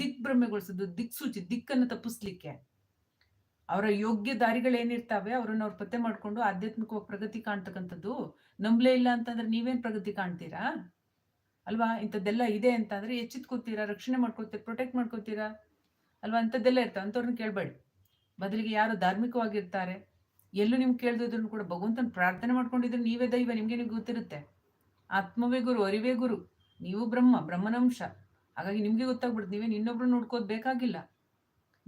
ದಿಗ್ಭ್ರಮೆಗೊಳಿಸೋದು, ದಿಕ್ಸೂಚಿ, ದಿಕ್ಕನ್ನು ತಪ್ಪಿಸ್ಲಿಕ್ಕೆ. ಅವರ ಯೋಗ್ಯ ದಾರಿಗಳೇನಿರ್ತಾವೆ ಅವ್ರನ್ನ ಅವ್ರು ಪತ್ತೆ ಮಾಡಿಕೊಂಡು ಆಧ್ಯಾತ್ಮಿಕವಾಗಿ ಪ್ರಗತಿ ಕಾಣ್ತಕ್ಕಂಥದ್ದು ನಂಬಲೇ ಇಲ್ಲ ಅಂತಂದ್ರೆ ನೀವೇನ್ ಪ್ರಗತಿ ಕಾಣ್ತೀರಾ? ಅಲ್ವಾ? ಇಂಥದ್ದೆಲ್ಲ ಇದೆ ಅಂತಂದ್ರೆ ಎಚ್ಚೆತ್ಕೋತೀರಾ, ರಕ್ಷಣೆ ಮಾಡ್ಕೋತೀರಾ ಪ್ರೊಟೆಕ್ಟ್ ಮಾಡ್ಕೋತೀರಾ? ಅಲ್ವಾ? ಅಂಥದ್ದೆಲ್ಲ ಇರ್ತವೆ ಅಂಥವ್ರನ್ನ ಕೇಳಬೇಡಿ. ಬದಲಿಗೆ ಯಾರು ಧಾರ್ಮಿಕವಾಗಿರ್ತಾರೆ? ಎಲ್ಲೂ ನಿಮ್ಗೆ ಕೇಳ್ದಿದ್ರು ಕೂಡ ಭಗವಂತನ ಪ್ರಾರ್ಥನೆ ಮಾಡ್ಕೊಂಡಿದ್ರೆ ನೀವೇ ದೈವ, ನಿಮ್ಗೆ ನಿಮ್ಗೆ ಗೊತ್ತಿರುತ್ತೆ. ಆತ್ಮವೇ ಗುರು, ಅರಿವೇ ಗುರು, ನೀವು ಬ್ರಹ್ಮ, ಬ್ರಹ್ಮನಂಶ. ಹಾಗಾಗಿ ನಿಮ್ಗೆ ಗೊತ್ತಾಗ್ಬಿಡ್ತು ನೀವೇ ಇನ್ನೊಬ್ರು ನೋಡ್ಕೋದ್ ಬೇಕಾಗಿಲ್ಲ.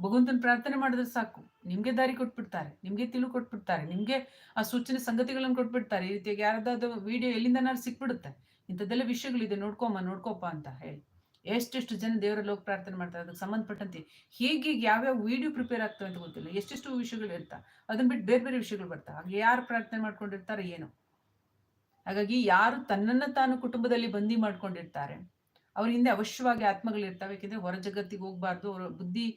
ಭಗವಂತನ ಪ್ರಾರ್ಥನೆ ಮಾಡಿದ್ರೆ ಸಾಕು. ನಿಮ್ಗೆ ದಾರಿ ಕೊಟ್ಬಿಡ್ತಾರೆ, ನಿಮ್ಗೆ ತಿಳು ಕೊಟ್ಬಿಡ್ತಾರೆ, ನಿಮ್ಗೆ ಆ ಸೂಚನೆ ಸಂಗತಿಗಳನ್ನು ಕೊಟ್ಬಿಡ್ತಾರೆ. ಈ ರೀತಿಯಾಗಿ ಯಾರ್ದಾದ್ರು ವಿಡಿಯೋ ಎಲ್ಲಿಂದನಾರು ಸಿಕ್ಬಿಡುತ್ತೆ. ಇಂಥದ್ದೆಲ್ಲ ವಿಷಯಗಳಿದೆ, ನೋಡ್ಕೊಮ್ಮ ನೋಡ್ಕೋಪ ಅಂತ ಹೇಳಿ. ಎಷ್ಟೆಷ್ಟು ಜನ ದೇವರ ಲೋಕ ಪ್ರಾರ್ಥನೆ ಮಾಡ್ತಾರೆ, ಅದಕ್ಕೆ ಸಂಬಂಧಪಟ್ಟಂತೆ ಹೇಗೆ ಯಾವ್ಯಾವ ವಿಡಿಯೋ ಪ್ರಿಪೇರ್ ಆಗ್ತವೆ ಅಂತ ಗೊತ್ತಿಲ್ಲ. ಎಷ್ಟೆಷ್ಟು ವಿಷಯಗಳು ಇರ್ತಾ, ಅದನ್ನ ಬಿಟ್ಟು ಬೇರೆ ಬೇರೆ ವಿಷಯಗಳು ಬರ್ತಾ. ಹಾಗೆ ಯಾರು ಪ್ರಾರ್ಥನೆ ಮಾಡ್ಕೊಂಡಿರ್ತಾರೆ, ಏನು? ಹಾಗಾಗಿ ಯಾರು ತನ್ನನ್ನ ತಾನು ಕುಟುಂಬದಲ್ಲಿ ಬಂದಿ ಮಾಡ್ಕೊಂಡಿರ್ತಾರೆ, ಅವ್ರ ಹಿಂದೆ ಅವಶ್ಯವಾಗಿ ಆತ್ಮಗಳಿರ್ತಾವೆ ಯಾಕೆಂದ್ರೆ ಹೊರ ಜಗತ್ತಿಗೆ ಹೋಗ್ಬಾರ್ದು, ಅವರ ಬುದ್ಧಿ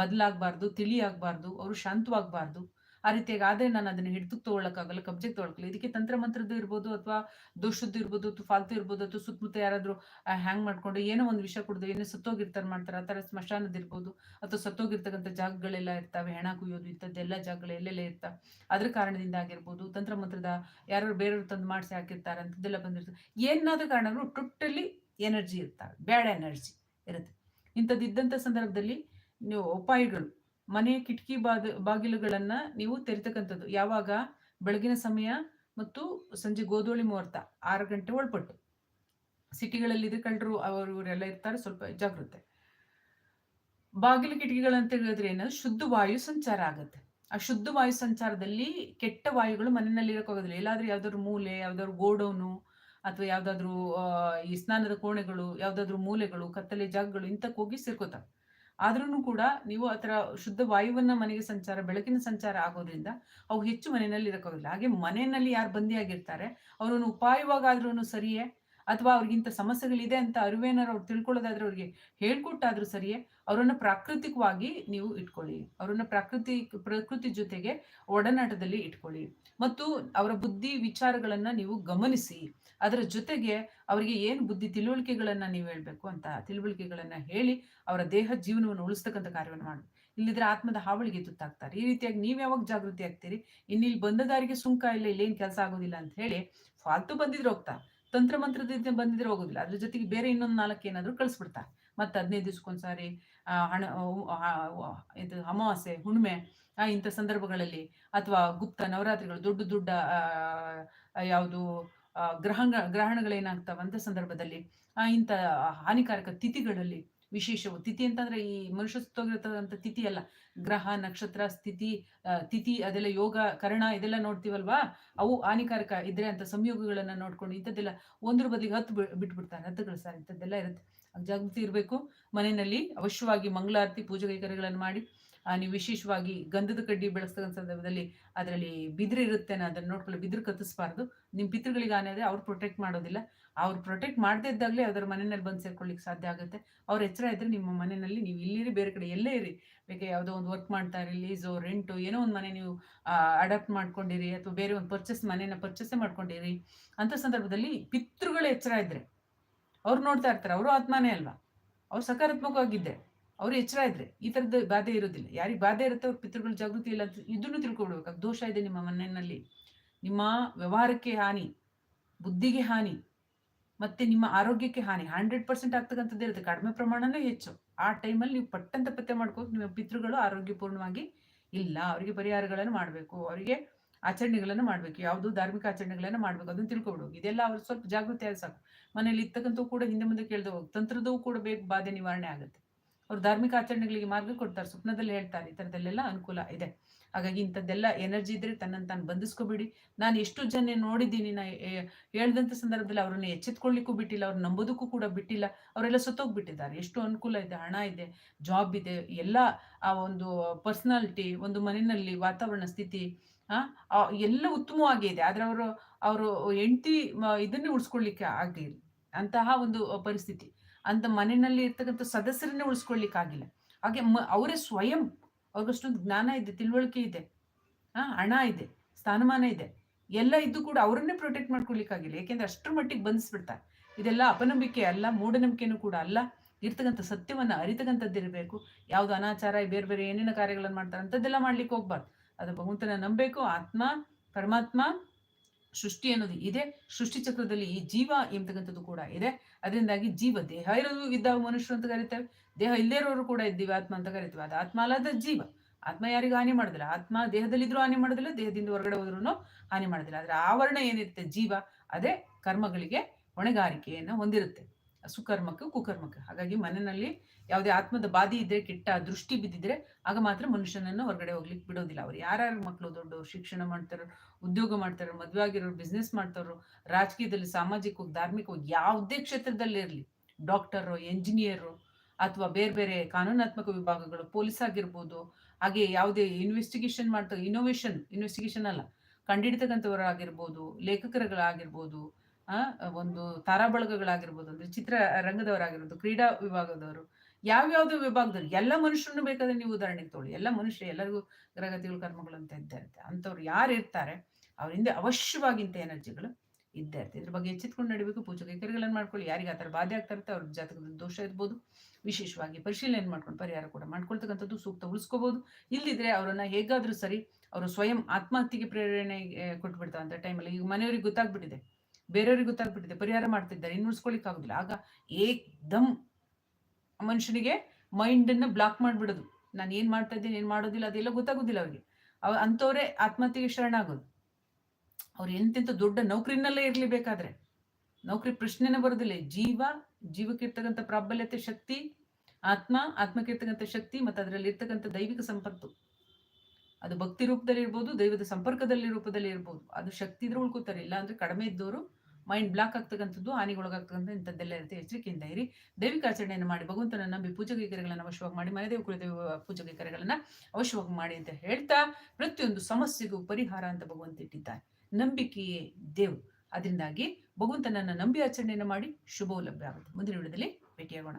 ಬದಲಾಗಬಾರ್ದು ತಿಳಿ ಅವರು ಶಾಂತವಾಗಬಾರ್ದು. ಆ ರೀತಿಯಾಗಿ. ಆದ್ರೆ ನಾನು ಅದನ್ನ ಹಿಡಿದು ತಗೊಳಕಾಗಲ್ಲ ಕಬ್ಜೆ ತೊಗೊಳಕಲ್ಲ ಇದಕ್ಕೆ ತಂತ್ರ ಮಂತ್ರದ್ದು ಇರ್ಬೋದು ಅಥವಾ ದೋಷದ್ದು ಇರ್ಬೋದು, ಅಥವಾ ಫಾಲ್ತು ಇರ್ಬೋದು, ಅಥವಾ ಸುತ್ತಮುತ್ತ ಯಾರಾದ್ರೂ ಹ್ಯಾಂಗ್ ಮಾಡ್ಕೊಂಡು ಏನೋ ಒಂದು ವಿಷಯ ಕುಡಿದು, ಏನೋ ಸತ್ತೋಗಿರ್ತಾರೆ ಮಾಡ್ತಾರೆ, ಆ ತರ ಸ್ಮಶಾನದ ಇರ್ಬೋದು, ಅಥವಾ ಸತ್ತೋಗಿರ್ತಕ್ಕಂಥ ಜಾಗಗಳೆಲ್ಲ ಇರ್ತಾವೆ, ಹೆಣ ಕುಯ್ಯೋದು ಇಂಥದ್ದೆಲ್ಲ ಜಾಗಗಳು ಎಲ್ಲೆಲ್ಲ ಇರ್ತಾವೆ. ಅದ್ರ ಕಾರಣದಿಂದ ಆಗಿರ್ಬೋದು ತಂತ್ರ ಮಂತ್ರದ ಯಾರು ಬೇರೆಯವ್ರು ತಂದು ಮಾಡಿಸಿ ಹಾಕಿರ್ತಾರೆ, ಅಂಥದ್ದೆಲ್ಲ ಬಂದಿರ್ತದೆ ಏನಾದ್ರೂ ಕಾರಣಗಳು ಟೋಟಲಿ ಎನರ್ಜಿ ಇರ್ತಾವೆ, ಬ್ಯಾಡ್ ಎನರ್ಜಿ ಇರುತ್ತೆ. ಇಂಥದ್ದು ಇದ್ದಂಥ ಸಂದರ್ಭದಲ್ಲಿ ನೀವು ಉಪಾಯಗಳು ಮನೆ ಕಿಟಕಿ ಬಾಗ, ಬಾಗಿಲುಗಳನ್ನ ನೀವು ತೆರಿತಕ್ಕಂಥದ್ದು. ಯಾವಾಗ? ಬೆಳಗಿನ ಸಮಯ ಮತ್ತು ಸಂಜೆ ಗೋಧೂಳಿ ಮುಹೂರ್ತ, ಆರು ಗಂಟೆ ಒಳಪಟ್ಟು. ಸಿಟಿಗಳಲ್ಲಿ ಇದು ಕಳ್ಳರು ಅವರು ಇವರೆಲ್ಲ ಇರ್ತಾರೆ, ಸ್ವಲ್ಪ ಜಾಗೃತೆ ಬಾಗಿಲು ಕಿಟಕಿಗಳಂತ ಹೇಳಿದ್ರೆ ಏನು? ಶುದ್ಧ ವಾಯು ಸಂಚಾರ ಆಗುತ್ತೆ. ಆ ಶುದ್ಧ ವಾಯು ಸಂಚಾರದಲ್ಲಿ ಕೆಟ್ಟ ವಾಯುಗಳು ಮನೆಯಲ್ಲಿ ಇರೋಕ್ಕಾಗೋದಿಲ್ಲ ಎಲ್ಲಾದ್ರೂ ಯಾವ್ದಾದ್ರು ಮೂಲೆ, ಯಾವ್ದಾದ್ರು ಗೋಡೌನು ಅಥವಾ ಯಾವ್ದಾದ್ರು ಈ ಸ್ನಾನದ ಕೋಣೆಗಳು, ಯಾವ್ದಾದ್ರು ಮೂಲೆಗಳು, ಕತ್ತಲೆ ಜಾಗಗಳು ಇಂಥಕ್ಕೆ ಹೋಗಿ ಸೇರ್ಕೋತಾವೆ. ಆದ್ರೂ ಕೂಡ ನೀವು ಅದರ ಶುದ್ಧ ವಾಯುವನ್ನ ಮನೆಗೆ ಸಂಚಾರ, ಬೆಳಕಿನ ಸಂಚಾರ ಆಗೋದ್ರಿಂದ ಅವು ಹೆಚ್ಚು ಮನೆಯಲ್ಲಿ ಇರೋಕ್ಕಾಗಲ್ಲ ಹಾಗೆ ಮನೆಯಲ್ಲಿ ಯಾರು ಬಂದಿಯಾಗಿರ್ತಾರೆ ಅವರನ್ನು ಉಪಾಯವಾಗಾದ್ರೂ ಸರಿಯೇ, ಅಥವಾ ಅವ್ರಿಗಿಂತ ಸಮಸ್ಯೆಗಳಿದೆ ಅಂತ ಅರಿವೇನಾರು ಅವ್ರು ತಿಳ್ಕೊಳ್ಳೋದಾದ್ರೆ ಅವ್ರಿಗೆ ಹೇಳ್ಕೊಟ್ಟಾದ್ರೂ ಸರಿಯೇ, ಅವರನ್ನ ಪ್ರಾಕೃತಿಕವಾಗಿ ನೀವು ಇಟ್ಕೊಳ್ಳಿ. ಅವರನ್ನ ಪ್ರಾಕೃತಿ, ಪ್ರಕೃತಿ ಜೊತೆಗೆ ಒಡನಾಟದಲ್ಲಿ ಇಟ್ಕೊಳ್ಳಿ. ಮತ್ತು ಅವರ ಬುದ್ಧಿ ವಿಚಾರಗಳನ್ನ ನೀವು ಗಮನಿಸಿ. ಅದರ ಜೊತೆಗೆ ಅವರಿಗೆ ಏನು ಬುದ್ಧಿ ತಿಳುವಳಿಕೆಗಳನ್ನ ನೀವು ಹೇಳ್ಬೇಕು ಅಂತ ತಿಳುವಳಿಕೆಗಳನ್ನ ಹೇಳಿ ಅವರ ದೇಹ ಜೀವನವನ್ನು ಉಳಿಸ್ತಕ್ಕಂಥ ಕಾರ್ಯವನ್ನು ಮಾಡಿ ಇಲ್ಲಿದ್ರೆ ಆತ್ಮದ ಹಾವಳಿಗೆ ತುತ್ತಾಗ್ತಾರೆ. ಈ ರೀತಿಯಾಗಿ ನೀವು ಯಾವಾಗ ಜಾಗೃತಿ ಆಗ್ತೀರಿ? ಇನ್ನಿಲ್ಲಿ ಬಂದ ದಾರಿಗೆ ಸುಂಕ ಇಲ್ಲ ಇಲ್ಲೇನ್ ಕೆಲಸ ಆಗೋದಿಲ್ಲ ಅಂತ ಹೇಳಿ ಫಾಲ್ತು ಬಂದಿದ್ರೆ ಹೋಗ್ತಾ. ತಂತ್ರ ಮಂತ್ರದಿಂದ ಬಂದಿದ್ರೆ ಹೋಗೋದಿಲ್ಲ. ಅದ್ರ ಜೊತೆಗೆ ಬೇರೆ ಇನ್ನೊಂದು ನಾಲ್ಕು ಏನಾದ್ರು ಕಳಿಸ್ಬಿಡ್ತಾರೆ. ಮತ್ತೆ ಹದಿನೈದು ದಿವ್ಸಕ್ಕೊಂದ್ಸಾರಿ ಹಣ ಇದು ಅಮಾವಾಸ್ಯೆ ಹುಣ್ಮೆ ಇಂಥ ಸಂದರ್ಭಗಳಲ್ಲಿ ಅಥವಾ ಗುಪ್ತ ನವರಾತ್ರಿಗಳು, ದೊಡ್ಡ ದೊಡ್ಡ ಯಾವುದು ಗ್ರಹ ಗ್ರಹಣಗಳೇನಾಗ್ತಾವಂತ ಸಂದರ್ಭದಲ್ಲಿ ಇಂಥ ಹಾನಿಕಾರಕ ತಿಥಿಗಳಲ್ಲಿ, ವಿಶೇಷವು ತಿಥಿ ಅಂತಂದ್ರೆ ಈ ಮನುಷ್ಯ ಸುತ್ತೋಗಿರ್ತಕ್ಕಂಥ ತಿಥಿ ಅಲ್ಲ. ಗ್ರಹ, ನಕ್ಷತ್ರ, ಸ್ಥಿತಿ ತಿಥಿ, ಅದೆಲ್ಲ ಯೋಗ, ಕರ್ಣ ಇದೆಲ್ಲ ನೋಡ್ತೀವಲ್ವಾ? ಅವು ಹಾನಿಕಾರಕ ಇದ್ರೆ ಅಂತ ಸಂಯೋಗಗಳನ್ನ ನೋಡ್ಕೊಂಡು ಇಂಥದ್ದೆಲ್ಲ ಒಂದ್ರ ಬದಿಗೆ ಹತ್ತು ಬಿಟ್ಬಿಡ್ತಾರೆ. ಹತ್ತು ಕಳಿಸ್ತಾರೆ ಇಂಥದ್ದೆಲ್ಲ ಇರುತ್ತೆ. ಜಾಗೃತಿ ಇರಬೇಕು. ಮನೆಯಲ್ಲಿ ಅವಶ್ಯವಾಗಿ ಮಂಗಳಾರತಿ, ಪೂಜೆ ಕೈಕರ್ಯಗಳನ್ನು ಮಾಡಿ ನೀವು ವಿಶೇಷವಾಗಿ ಗಂಧದ ಕಡ್ಡಿ ಬೆಳೆಸ್ತಕ್ಕಂಥ ಸಂದರ್ಭದಲ್ಲಿ ಅದರಲ್ಲಿ ಬಿದಿರು ಇರುತ್ತೆ ಅದನ್ನ ನೋಡ್ಕೊಳ್ಳಿ. ಬಿದಿರು ಕತ್ತಿಸ್ಬಾರ್ದು ನಿಮ್ಮ ಪಿತೃಗಳಿಗೆ ಆನೆ ಅವ್ರು ಪ್ರೊಟೆಕ್ಟ್ ಮಾಡೋದಿಲ್ಲ. ಅವ್ರು ಪ್ರೊಟೆಕ್ಟ್ ಮಾಡದೇ ಇದ್ದಾಗಲೇ ಅದರ ಮನೆಯಲ್ಲಿ ಬಂದು ಸೇರ್ಕೊಳ್ಳಿಕ್ಕೆ ಸಾಧ್ಯ ಆಗುತ್ತೆ. ಅವ್ರ ಎಚ್ಚರ ಇದ್ದರೆ ನಿಮ್ಮ ಮನೆಯಲ್ಲಿ ನೀವು ಇಲ್ಲಿರಿ, ಬೇರೆ ಕಡೆ ಎಲ್ಲೇ ಇರಿ. ಬೇಕೆ ಯಾವುದೋ ಒಂದು ವರ್ಕ್ ಮಾಡ್ತಾ ಇರಿ ಲೀಸೋ ರೆಂಟು ಏನೋ ಒಂದು ಮನೆ ನೀವು ಅಡಾಪ್ಟ್ ಮಾಡ್ಕೊಂಡಿರಿ ಅಥವಾ ಬೇರೆ ಒಂದು ಪರ್ಚೇಸ್ ಮನೇನ ಪರ್ಚೇಸೇ ಮಾಡ್ಕೊಂಡಿರಿ ಅಂತ ಸಂದರ್ಭದಲ್ಲಿ ಪಿತೃಗಳು ಎಚ್ಚರ ಇದ್ದರೆ ಅವ್ರು ನೋಡ್ತಾ ಇರ್ತಾರೆ. ಅವರು ಆತ್ಮನೇ ಅಲ್ವಾ? ಅವ್ರು ಸಕಾರಾತ್ಮಕವಾಗಿದ್ದೆ ಅವ್ರು ಎಚ್ಚರ ಇದ್ರೆ, ಈ ತರದ ಬಾಧೆ ಇರೋದಿಲ್ಲ. ಯಾರಿಗೆ ಬಾಧೆ ಇರುತ್ತೆ ಅವ್ರ ಪಿತೃಗಳ ಜಾಗೃತಿ ಇಲ್ಲ ಅಂತ ಇದನ್ನು ತಿಳ್ಕೊಬಿಡ್ಬೇಕು. ದೋಷ ಇದೆ ನಿಮ್ಮ ಮನೆಯಲ್ಲಿ. ನಿಮ್ಮ ವ್ಯವಹಾರಕ್ಕೆ ಹಾನಿ, ಬುದ್ಧಿಗೆ ಹಾನಿ, ಮತ್ತೆ ನಿಮ್ಮ ಆರೋಗ್ಯಕ್ಕೆ ಹಾನಿ. ಹಂಡ್ರೆಡ್ ಪರ್ಸೆಂಟ್ ಆಗ್ತಕ್ಕಂಥದ್ದು ಇರುತ್ತೆ. ಕಡಿಮೆ ಪ್ರಮಾಣನೇ ಹೆಚ್ಚು. ಆ ಟೈಮಲ್ಲಿ ನೀವು ಪಟ್ಟಂತ ಪತ್ತೆ ಮಾಡ್ಕೋ ನಿಮ್ಮ ಪಿತೃಗಳು ಆರೋಗ್ಯಪೂರ್ಣವಾಗಿ ಇಲ್ಲ. ಅವರಿಗೆ ಪರಿಹಾರಗಳನ್ನು ಮಾಡಬೇಕು. ಅವರಿಗೆ ಆಚರಣೆಗಳನ್ನು ಮಾಡಬೇಕು. ಯಾವುದು ಧಾರ್ಮಿಕ ಆಚರಣೆಗಳನ್ನು ಮಾಡಬೇಕು. ಅದನ್ನು ತಿಳ್ಕೊಬಿಡ್ಬೇಕು. ಇದೆಲ್ಲ ಅವ್ರು ಸ್ವಲ್ಪ ಜಾಗೃತಿ ಆದ ಸಾಕು. ಮನೇಲಿ ಇರ್ತಕ್ಕಂಥ ಕೂಡ ಹಿಂದೆ ಮುಂದೆ ಕೇಳ್ದೆ ಹೋಗಿ ತಂತ್ರದವು ಕೂಡ ಬೇಗ ಬಾಧೆ ನಿವಾರಣೆ ಆಗುತ್ತೆ. ಅವ್ರು ಧಾರ್ಮಿಕ ಆಚರಣೆಗಳಿಗೆ ಮಾರ್ಗ ಕೊಡ್ತಾರೆ, ಸ್ವಪ್ನದಲ್ಲಿ ಹೇಳ್ತಾರೆ, ಈ ಥರದಲ್ಲೆಲ್ಲ ಅನುಕೂಲ ಇದೆ. ಹಾಗಾಗಿ ಇಂಥದ್ದೆಲ್ಲ ಎನರ್ಜಿ ಇದ್ರೆ ತನ್ನನ್ನು ತಾನು ಬಂಧಿಸ್ಕೋಬಿಡಿ. ನಾನು ಎಷ್ಟು ಜನ ನೋಡಿದ್ದೀನಿ, ನಾ ಹೇಳ್ದಂಥ ಸಂದರ್ಭದಲ್ಲಿ ಅವ್ರನ್ನ ಎಚ್ಚೆತ್ಕೊಳ್ಳಿಕ್ಕೂ ಬಿಟ್ಟಿಲ್ಲ ಅವ್ರು ನಂಬೋದಕ್ಕೂ ಕೂಡ ಬಿಟ್ಟಿಲ್ಲ, ಅವರೆಲ್ಲ ಸತ್ತೋಗ್ಬಿಟ್ಟಿದ್ದಾರೆ. ಎಷ್ಟು ಅನುಕೂಲ ಇದೆ, ಹಣ ಇದೆ ಜಾಬ್ ಇದೆ, ಎಲ್ಲ ಆ ಒಂದು ಪರ್ಸ್ನಾಲಿಟಿ ಒಂದು ಮನೆಯಲ್ಲಿ ವಾತಾವರಣ ಸ್ಥಿತಿ, ಆ ಎಲ್ಲ ಉತ್ತಮವಾಗಿದೆ ಆದರೆ ಅವರು ಅವರು ಹೆಂಡತಿ ಇದನ್ನೇ ಉಳಿಸ್ಕೊಳ್ಳಿಕ್ಕೆ ಆಗಲಿ ಅಂತಹ ಒಂದು ಪರಿಸ್ಥಿತಿ. ಅಂತ ಮನೆಯಲ್ಲಿ ಇರ್ತಕ್ಕಂಥ ಸದಸ್ಯರನ್ನೇ ಉಳಿಸ್ಕೊಳ್ಳಿಕ್ಕಾಗಿಲ್ಲ. ಹಾಗೆ ಮ, ಅವರೇ ಸ್ವಯಂ ಅವ್ರಿಗಷ್ಟೊಂದು ಜ್ಞಾನ ಇದೆ, ತಿಳುವಳಿಕೆ ಇದೆ ಹಾ ಹಣ ಇದೆ, ಸ್ಥಾನಮಾನ ಇದೆ, ಎಲ್ಲ ಇದ್ದು ಕೂಡ ಅವರನ್ನೇ ಪ್ರೊಟೆಕ್ಟ್ ಮಾಡ್ಕೊಳ್ಲಿಕ್ಕಾಗಿಲ್ಲ ಯಾಕೆಂದ್ರೆ ಅಷ್ಟರ ಮಟ್ಟಿಗೆ ಬಂಧಿಸ್ಬಿಡ್ತಾರೆ. ಇದೆಲ್ಲ ಅಪನಂಬಿಕೆ ಅಲ್ಲ, ಮೂಢನಂಬಿಕೆನೂ ಕೂಡ ಅಲ್ಲ. ಇರ್ತಕ್ಕಂಥ ಸತ್ಯವನ್ನು ಅರಿತಕ್ಕಂಥದ್ದು ಇರಬೇಕು. ಯಾವುದು ಅನಾಚಾರ, ಬೇರೆ ಬೇರೆ ಏನೇನು ಕಾರ್ಯಗಳನ್ನು ಮಾಡ್ತಾರೆ, ಅಂಥದ್ದೆಲ್ಲ ಮಾಡ್ಲಿಕ್ಕೆ ಹೋಗ್ಬಾರ್ದು. ಅದು ಭಗವಂತನ ನಂಬಬೇಕು. ಆತ್ಮ, ಪರಮಾತ್ಮ ಸೃಷ್ಟಿ ಅನ್ನೋದು ಇದೆ. ಸೃಷ್ಟಿ ಚಕ್ರದಲ್ಲಿ ಈ ಜೀವ ಎಂಬತಕ್ಕಂಥದ್ದು ಕೂಡ ಇದೆ. ಅದರಿಂದಾಗಿ ಜೀವ, ದೇಹ ಇರೋದು ಇದ್ದಾಗ ಮನುಷ್ಯರು ಅಂತ ಕರಿತೇವೆ. ದೇಹ ಇಲ್ಲೇ ಇರೋರು ಕೂಡ ಇದ್ದೀವಿ, ಆತ್ಮ ಅಂತ ಕರಿತೇವೆ. ಅದು ಆತ್ಮ ಅಲ್ಲದ ಜೀವ. ಆತ್ಮ ಯಾರಿಗೂ ಹಾನಿ ಮಾಡೋದಿಲ್ಲ. ಆತ್ಮ ದೇಹದಲ್ಲಿದ್ರೂ ಹಾನಿ ಮಾಡೋದಿಲ್ಲ, ದೇಹದಿಂದ ಹೊರಗಡೆ ಹೋದ್ರೂ ಹಾನಿ ಮಾಡೋದಿಲ್ಲ. ಆದ್ರೆ ಆವರಣ ಏನಿರುತ್ತೆ ಜೀವ, ಅದೇ ಕರ್ಮಗಳಿಗೆ ಹೊಣೆಗಾರಿಕೆಯನ್ನು ಹೊಂದಿರುತ್ತೆ. ಸುಕರ್ಮಕ್ಕೆ ಕುಕರ್ಮಕ್ಕೆ. ಹಾಗಾಗಿ ಮನೆಯಲ್ಲಿ ಯಾವುದೇ ಆತ್ಮದ ಬಾಧಿ ಇದ್ರೆ, ಕೆಟ್ಟ ದೃಷ್ಟಿ ಬಿದ್ದಿದ್ರೆ, ಆಗ ಮಾತ್ರ ಮನುಷ್ಯನನ್ನು ಹೊರಗಡೆ ಹೋಗ್ಲಿಕ್ಕೆ ಬಿಡೋದಿಲ್ಲ. ಅವ್ರು ಯಾರ್ಯಾರು ಮಕ್ಕಳು ದೊಡ್ಡ ಶಿಕ್ಷಣ ಮಾಡ್ತಾರೋ ಉದ್ಯೋಗ ಮಾಡ್ತಾರೋ ಮದುವೆ ಆಗಿರೋರು ಬಿಸ್ನೆಸ್ ಮಾಡ್ತಾರೋ ರಾಜಕೀಯದಲ್ಲಿ ಸಾಮಾಜಿಕವಾಗಿ ಧಾರ್ಮಿಕವಾಗಿ ಯಾವುದೇ ಕ್ಷೇತ್ರದಲ್ಲಿ ಇರಲಿ. ಡಾಕ್ಟರು ಎಂಜಿನಿಯರು ಅಥವಾ ಬೇರೆ ಬೇರೆ ಕಾನೂನಾತ್ಮಕ ವಿಭಾಗಗಳು ಪೊಲೀಸ್ ಆಗಿರ್ಬೋದು, ಹಾಗೆ ಯಾವುದೇ ಇನ್ವೆಸ್ಟಿಗೇಷನ್ ಮಾಡ್ತಾ ಇನೋವೇಶನ್ ಇನ್ವೆಸ್ಟಿಗೇಷನ್ ಅಲ್ಲ ಕಂಡಿಡ್ತಕ್ಕಂಥವರಾಗಿರ್ಬೋದು ಲೇಖಕರುಗಳಾಗಿರ್ಬೋದು ಒಂದು ತಾರಾಬಳಗಗಳಾಗಿರ್ಬೋದು, ಅಂದ್ರೆ ಚಿತ್ರ ರಂಗದವರಾಗಿರ್ಬೋದು, ಕ್ರೀಡಾ ವಿಭಾಗದವರು ಯಾವ್ಯಾವ್ದು ವಿಭಾಗದಲ್ಲಿ ಎಲ್ಲ ಮನುಷ್ಯರನ್ನು ಬೇಕಾದ್ರೆ ನೀವು ಉದಾಹರಣೆಗೆ ತೊಗೊಳ್ಳಿ. ಎಲ್ಲ ಮನುಷ್ಯ, ಎಲ್ಲರಿಗೂ ಗ್ರಹಗತಿಗಳು, ಕರ್ಮಗಳು ಅಂತ ಇದ್ದೇ ಇರುತ್ತೆ. ಅಂಥವ್ರು ಯಾರು ಇರ್ತಾರೆ ಅವ್ರ ಹಿಂದೆ ಅವಶ್ಯವಾಗಿ ಇಂಥ ಎನರ್ಜಿಗಳು ಇದ್ದೇ ಇರ್ತದೆ ಇದ್ರ ಬಗ್ಗೆ ಎಚ್ಚೆತ್ಕೊಂಡು ನಡಿಬೇಕು ಪೂಜೆ ಕೈಕರಿಗಳನ್ನು ಮಾಡ್ಕೊಳ್ಳಿ. ಯಾರಿಗೆ ಆ ಥರ ಬಾಧೆ ಆಗ್ತಾ ಇರುತ್ತೆ ಅವ್ರ ಜಾತಕದ ದೋಷ ಇರ್ಬೋದು. ವಿಶೇಷವಾಗಿ ಪರಿಶೀಲನೆ ಮಾಡ್ಕೊಂಡು ಪರಿಹಾರ ಕೂಡ ಮಾಡ್ಕೊಳ್ತಕ್ಕಂಥದ್ದು, ಸೂಕ್ತ ಉಳಿಸ್ಕೋಬಹುದು ಇಲ್ಲಿದ್ರೆ ಅವರನ್ನು ಹೇಗಾದರೂ ಸರಿ ಅವರು ಸ್ವಯಂ ಆತ್ಮಹತ್ಯೆಗೆ ಪ್ರೇರಣೆ ಅಂತ ಟೈಮಲ್ಲಿ ಈಗ ಮನೆಯವ್ರಿಗೆ ಗೊತ್ತಾಗ್ಬಿಟ್ಟಿದೆ. ಬೇರೆಯವ್ರಿಗೆ ಗೊತ್ತಾಗ್ಬಿಟ್ಟಿದೆ. ಪರಿಹಾರ ಮಾಡ್ತಿದ್ದಾರೆ. ಇನ್ನು ಉಳಿಸ್ಕೊಳ್ಳಿಕ್ ಆಗುದಿಲ್ಲ. ಆಗ ಏಕ್ದಮ್ ಮನುಷ್ಯನಿಗೆ ಮೈಂಡನ್ನು ಬ್ಲಾಕ್ ಮಾಡಿಬಿಡೋದು. ನಾನು ಏನು ಮಾಡ್ತಾ ಇದ್ದೀನಿ, ಏನು ಮಾಡೋದಿಲ್ಲ, ಅದೆಲ್ಲ ಗೊತ್ತಾಗೋದಿಲ್ಲ ಅವ್ರಿಗೆ. ಅವ ಅಂಥವ್ರೆ ಆತ್ಮಹತ್ಯೆಗೆ ಶರಣಾಗೋದು. ಅವ್ರು ಎಂತೆಂಥ ದೊಡ್ಡ ನೌಕರಿನಲ್ಲೇ ಇರಲಿ ಬೇಕಾದ್ರೆ ನೌಕರಿ ಪ್ರಶ್ನೆನೇ ಬರೋದಿಲ್ಲ. ಜೀವ ಜೀವಕ್ಕಿರ್ತಕ್ಕಂಥ ಪ್ರಾಬಲ್ಯತೆ, ಶಕ್ತಿ, ಆತ್ಮ ಆತ್ಮಕ್ಕಿರ್ತಕ್ಕಂಥ ಶಕ್ತಿ ಮತ್ತು ಅದರಲ್ಲಿ ಇರ್ತಕ್ಕಂಥ ದೈವಿಕ ಸಂಪತ್ತು. ಅದು ಭಕ್ತಿ ರೂಪದಲ್ಲಿ ಇರ್ಬೋದು, ದೈವದ ಸಂಪರ್ಕದಲ್ಲಿ ರೂಪದಲ್ಲಿ ಇರ್ಬೋದು. ಅದು ಶಕ್ತಿ ಇದ್ರೆ ಉಳ್ಕೋತಾರೆ. ಇಲ್ಲ ಅಂದ್ರೆ ಕಡಿಮೆ ಇದ್ದವರು ಮೈಂಡ್ ಬ್ಲಾಕ್ ಆಗ್ತಕ್ಕಂಥದ್ದು, ಹಾನಿಗೊಳಗಾಗ್ತಕ್ಕಂಥ ಇಂಥದ್ದೆಲ್ಲ ಇರುತ್ತೆ. ಎಚ್ಚರಿಕೆಯಿಂದ ಇರಿ. ದೈವಿಕ ಆಚರಣೆಯನ್ನು ಮಾಡಿ ಭಗವಂತನ ನಂಬಿ ಪೂಜೆಗೆ ಕರೆಗಳನ್ನು ಅವಶ್ಯವಾಗಿ ಮಾಡಿ ಮನೆದೇವ ಕುಲದೇವ ಪೂಜೆಗೆ ಕರೆಗಳನ್ನು ಅವಶ್ಯವಾಗಿ ಮಾಡಿ ಅಂತ ಹೇಳ್ತಾ ಪ್ರತಿಯೊಂದು ಸಮಸ್ಯೆಗೂ ಪರಿಹಾರ ಅಂತ ಭಗವಂತ ಇಟ್ಟಿದ್ದಾರೆ ನಂಬಿಕೆಯೇ ದೇವ್. ಅದರಿಂದಾಗಿ ಭಗವಂತನನ್ನ ನಂಬಿ ಆಚರಣೆಯನ್ನು ಮಾಡಿ ಶುಭವು ಲಭ್ಯ ಆಗುತ್ತೆ. ಮುಂದಿನ ವಿಡಿಯೋದಲ್ಲಿ ಭೇಟಿಯಾಗೋಣ.